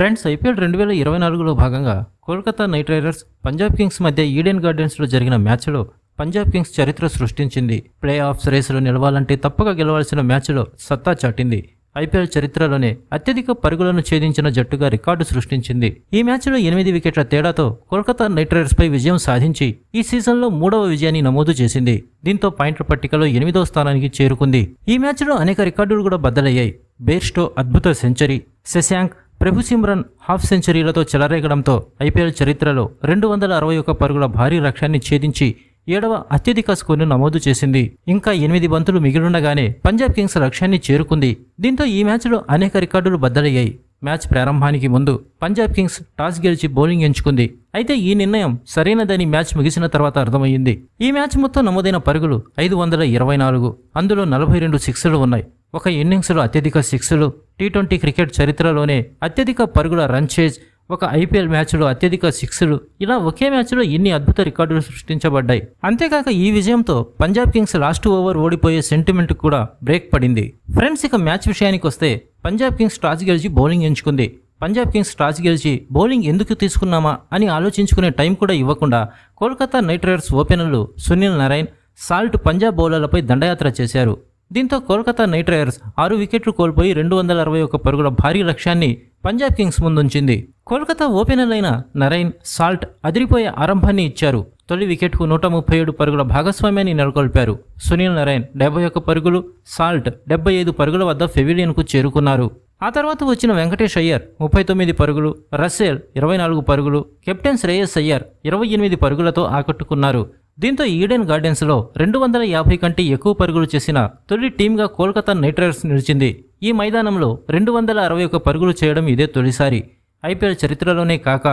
Friends IPL రెండు వేల ఇరవై నాలుగులో భాగంగా Kolkata Knight Riders Punjab Kings మధ్య ఈడెన్ గార్డెన్స్లో జరిగిన మ్యాచ్లో పంజాబ్ కింగ్స్ చరిత్ర సృష్టించింది. ప్లే ఆఫ్స్ రేసులో నిలవాలంటే తప్పక గెలవాల్సిన మ్యాచ్లో సత్తా చాటింది. ఐపీఎల్ చరిత్రలోనే అత్యధిక పరుగులను ఛేదించిన జట్టుగా రికార్డు సృష్టించింది. ఈ మ్యాచ్లో ఎనిమిది వికెట్ల తేడాతో కోల్కతా నైట్ రైడర్స్పై విజయం సాధించి ఈ సీజన్లో మూడవ విజయాన్ని నమోదు చేసింది. దీంతో పాయింట్ల పట్టికలో ఎనిమిదవ స్థానానికి చేరుకుంది. ఈ మ్యాచ్లో అనేక రికార్డులు కూడా బద్దలయ్యాయి. బేర్స్టో అద్భుత century Shashank Prabhsimran half సెంచరీలతో చెలరేగడంతో ఐపీఎల్ చరిత్రలో రెండు వందల అరవై ఒక్క పరుగుల భారీ లక్ష్యాన్ని ఛేదించి ఏడవ అత్యధిక స్కోర్ను నమోదు చేసింది. ఇంకా ఎనిమిది బంతులు మిగిలుండగానే పంజాబ్ కింగ్స్ లక్ష్యాన్ని చేరుకుంది. దీంతో ఈ మ్యాచ్లో అనేక రికార్డులు బద్దలయ్యాయి. మ్యాచ్ ప్రారంభానికి ముందు పంజాబ్ కింగ్స్ టాస్ గెలిచి బౌలింగ్ ఎంచుకుంది. అయితే ఈ నిర్ణయం సరైనదని మ్యాచ్ ముగిసిన తర్వాత అర్థమయ్యింది. ఈ మ్యాచ్ మొత్తం నమోదైన పరుగులు ఐదు వందల ఇరవై నాలుగు అందులో నలభై రెండు సిక్స్లు ఉన్నాయి. ఒక ఇన్నింగ్స్లో అత్యధిక సిక్స్లు టీ ట్వంటీ క్రికెట్ చరిత్రలోనే అత్యధిక పరుగుల రన్ చేజ్ ఒక ఐపీఎల్ మ్యాచ్లో అత్యధిక సిక్స్లు ఇలా ఒకే మ్యాచ్లో ఇన్ని అద్భుత రికార్డులు సృష్టించబడ్డాయి. అంతేకాక ఈ విజయంతో పంజాబ్ కింగ్స్ లాస్ట్ ఓవర్ ఓడిపోయే సెంటిమెంట్ కూడా బ్రేక్ పడింది. ఫ్రెండ్స్ ఇక మ్యాచ్ విషయానికి వస్తే పంజాబ్ కింగ్స్ టాస్ గెలిచి బౌలింగ్ ఎంచుకుంది. పంజాబ్ కింగ్స్ టాస్ గెలిచి బౌలింగ్ ఎందుకు తీసుకున్నామా అని ఆలోచించుకునే టైం కూడా ఇవ్వకుండా కోల్కతా నైట్ రైడర్స్ ఓపెనర్లు సునీల్ నారాయణ్ సాల్ట్ పంజాబ్ బౌలర్లపై దండయాత్ర చేశారు. దీంతో కోల్కతా నైట్ రైడర్స్ ఆరు వికెట్లు కోల్పోయి రెండు వందల అరవై ఒక్క పరుగుల భారీ లక్ష్యాన్ని పంజాబ్ కింగ్స్ ముందుంచింది. కోల్కతా ఓపెనర్లైన నరైన్ సాల్ట్ అదిరిపోయే ఆరంభాన్ని ఇచ్చారు. తొలి వికెట్కు నూట ముప్పై ఏడు పరుగుల భాగస్వామ్యాన్ని నెలకొల్పారు. సునీల్ నరైన్ డెబ్బై ఒక్క పరుగులు సాల్ట్ డెబ్బై ఐదు పరుగుల వద్ద ఫెవిలియన్కు చేరుకున్నారు. ఆ తర్వాత వచ్చిన వెంకటేష్ అయ్యర్ ముప్పై తొమ్మిది పరుగులు రస్సేల్ ఇరవై నాలుగు పరుగులు కెప్టెన్ శ్రేయస్ అయ్యర్ ఇరవై ఎనిమిది పరుగులతో ఆకట్టుకున్నారు. దీంతో ఈడెన్ గార్డెన్స్లో రెండు వందల యాభై కంటే ఎక్కువ పరుగులు చేసిన తొలి టీంగా కోల్కతా నైట్ రైడర్స్ నిలిచింది. ఈ మైదానంలో రెండు వందల అరవై ఒక్క పరుగులు చేయడం ఇదే తొలిసారి. ఐపీఎల్ చరిత్రలోనే కాక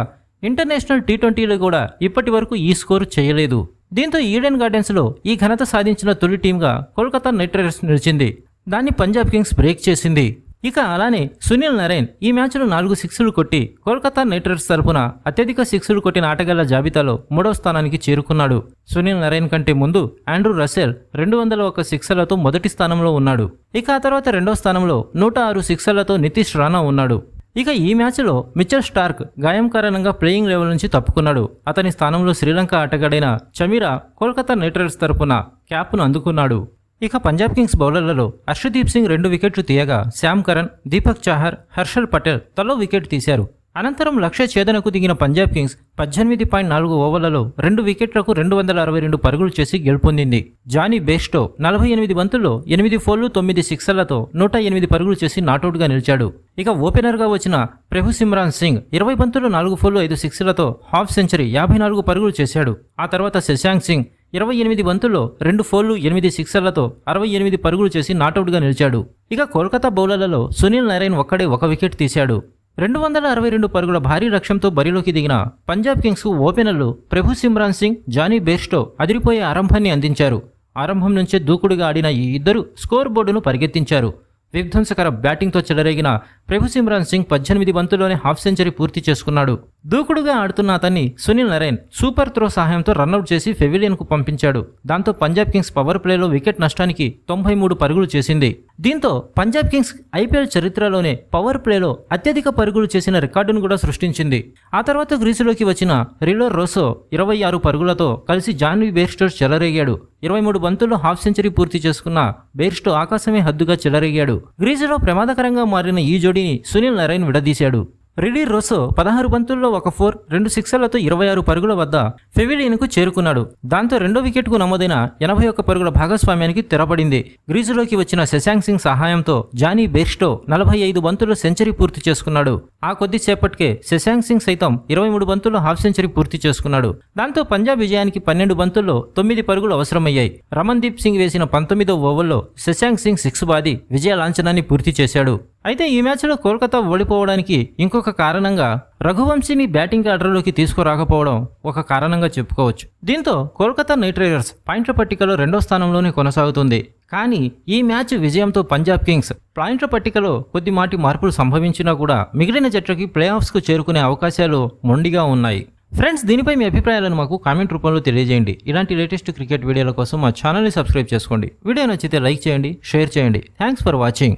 ఇంటర్నేషనల్ టీ ట్వంటీలో కూడా ఇప్పటి వరకు ఈ స్కోరు చేయలేదు. దీంతో ఈడెన్ గార్డెన్స్లో ఈ ఘనత సాధించిన తొలి టీంగా కోల్కతా నైట్ రైడర్స్ నిలిచింది. దాన్ని పంజాబ్ కింగ్స్ బ్రేక్ చేసింది. ఇక అలానే సునీల్ నరైన్ ఈ మ్యాచ్లో నాలుగు సిక్స్లు కొట్టి కోల్కతా నైట్ రైడర్స్ తరపున అత్యధిక సిక్స్లు కొట్టిన ఆటగాళ్ళ జాబితాలో మూడవ స్థానానికి చేరుకున్నాడు. సునీల్ నరైన్ కంటే ముందు ఆండ్రూ రసెల్ రెండు వందల ఒక సిక్సర్లతో మొదటి స్థానంలో ఉన్నాడు. ఇక ఆ తర్వాత రెండవ స్థానంలో నూట ఆరు సిక్సర్లతో నితీష్ రాణా ఉన్నాడు. ఇక ఈ మ్యాచ్లో మిచెల్ స్టార్క్ గాయం కారణంగా ప్లేయింగ్ లెవెల్ నుంచి తప్పుకున్నాడు. అతని స్థానంలో శ్రీలంక ఆటగాడైన చమీరా కోల్కతా నైట్ రైడర్స్ తరపున క్యాప్ను అందుకున్నాడు. ఇక పంజాబ్ కింగ్స్ బౌలర్లలో అర్షదీప్ సింగ్ రెండు వికెట్లు తీయగా శ్యామ్ కరణ్ దీపక్ చాహర్ హర్షల్ పటేల్ తలో వికెట్ తీశారు. అనంతరం లక్ష్య ఛేదనకు దిగిన పంజాబ్ కింగ్స్ పద్దెనిమిది పాయింట్ నాలుగు ఓవర్లలో రెండు వికెట్లకు రెండు వందల అరవై రెండు పరుగులు చేసి గెలుపొందింది. జానీ బేస్టో నలభై ఎనిమిది బంతుల్లో ఎనిమిది ఫోర్లు తొమ్మిది సిక్సర్లతో నూట ఎనిమిది పరుగులు చేసి నాటౌట్గా నిలిచాడు. ఇక ఓపెనర్గా వచ్చిన ప్రభు సిమ్రాన్ సింగ్ ఇరవై బంతుల్లో నాలుగు ఫోర్లు ఐదు సిక్స్లతో హాఫ్ సెంచరీ యాభై నాలుగు పరుగులు చేశాడు. ఆ తర్వాత శశాంక్ సింగ్ ఇరవై ఎనిమిది బంతుల్లో రెండు ఫోర్లు ఎనిమిది సిక్సర్లతో అరవై ఎనిమిది పరుగులు చేసి నాటౌట్గా నిలిచాడు. ఇక కోల్కతా బౌలర్లలో సునీల్ నారాయణ్ ఒక్కడే ఒక వికెట్ తీశాడు. రెండు వందల అరవై రెండు పరుగుల భారీ లక్ష్యంతో బరిలోకి దిగిన పంజాబ్ కింగ్స్ ఓపెనర్లు Prabhsimran Singh Jonny Bairstow అదిరిపోయే ఆరంభాన్ని అందించారు. ఆరంభం నుంచే దూకుడుగా ఆడిన ఈ ఇద్దరు స్కోర్ బోర్డును పరిగెత్తించారు. విధ్వంసకర బ్యాటింగ్తో చెలరేగిన ప్రభు సిమ్రాన్ సింగ్ పద్దెనిమిది బంతుల్లోనే హాఫ్ సెంచరీ పూర్తి చేసుకున్నాడు. దూకుడుగా ఆడుతున్న అతన్ని సునీల్ నరేన్ సూపర్ త్రో సహాయంతో రన్అట్ చేసి ఫెవిలియన్కు పంపించాడు. దాంతో పంజాబ్ కింగ్స్ పవర్ ప్లేలో వికెట్ నష్టానికి తొంభై మూడు పరుగులు చేసింది. దీంతో పంజాబ్ కింగ్స్ ఐపీఎల్ చరిత్రలోనే పవర్ ప్లేలో అత్యధిక పరుగులు చేసిన రికార్డును కూడా సృష్టించింది. ఆ తర్వాత గ్రీసులోకి వచ్చిన రిలో రోసో ఇరవై ఆరు పరుగులతో కలిసి జాన్వీ బేర్స్టో చెలరేగాడు. ఇరవై మూడు బంతుల్లో హాఫ్ సెంచరీ పూర్తి చేసుకున్న బేర్స్టో ఆకాశమే హద్దుగా చెలరేగాడు. గ్రీజులో ప్రమాదకరంగా మారిన ఈ జోడీని సునీల్ నారాయణ్ విడదీశాడు. రెడీ రోసో పదహారు బంతుల్లో ఒక ఫోర్ రెండు సిక్సర్లతో ఇరవై ఆరు పరుగుల వద్ద ఫెవిలియన్కు చేరుకున్నాడు. దాంతో రెండో వికెట్కు నమోదైన ఎనభై ఒక్క పరుగుల భాగస్వామ్యానికి తెరపడింది. గ్రీజులోకి వచ్చిన శశాంక్ సింగ్ సహాయంతో జానీ బెర్స్టో నలభై ఐదు బంతుల్లో సెంచరీ పూర్తి చేసుకున్నాడు. ఆ కొద్దిసేపటికే శశాంక్ సింగ్ సైతం ఇరవై మూడు బంతుల్లో హాఫ్ సెంచరీ పూర్తి చేసుకున్నాడు. దాంతో పంజాబ్ విజయానికి పన్నెండు బంతుల్లో తొమ్మిది పరుగులు అవసరమయ్యాయి. రమన్దీప్ సింగ్ వేసిన పంతొమ్మిదో ఓవర్లో శశాంక్ సింగ్ సిక్స్ బాది విజయ లాంఛనాన్ని పూర్తి చేశాడు. అయితే ఈ మ్యాచ్లో కోల్కతా ఓడిపోవడానికి ఇంకొక కారణంగా రఘువంశీని బ్యాటింగ్ ఆర్డర్లోకి తీసుకురాకపోవడం ఒక కారణంగా చెప్పుకోవచ్చు. దీంతో కోల్కతా నైట్ రైడర్స్ పాయింట్ల పట్టికలో రెండో స్థానంలోనే కొనసాగుతుంది. కానీ ఈ మ్యాచ్ విజయంతో పంజాబ్ కింగ్స్ పాయింట్ల పట్టికలో కొద్దిమాటి మార్పులు సంభవించినా కూడా మిగిలిన జట్లకి ప్లే ఆఫ్స్కు చేరుకునే అవకాశాలు మొండిగా ఉన్నాయి. ఫ్రెండ్స్ దీనిపై మీ అభిప్రాయాలను మాకు కామెంట్ రూపంలో తెలియజేయండి. ఇలాంటి లేటెస్ట్ క్రికెట్ వీడియోల కోసం మా ఛానల్ని సబ్స్క్రైబ్ చేసుకోండి. వీడియో నచ్చితే లైక్ చేయండి షేర్ చేయండి. Thanks for watching.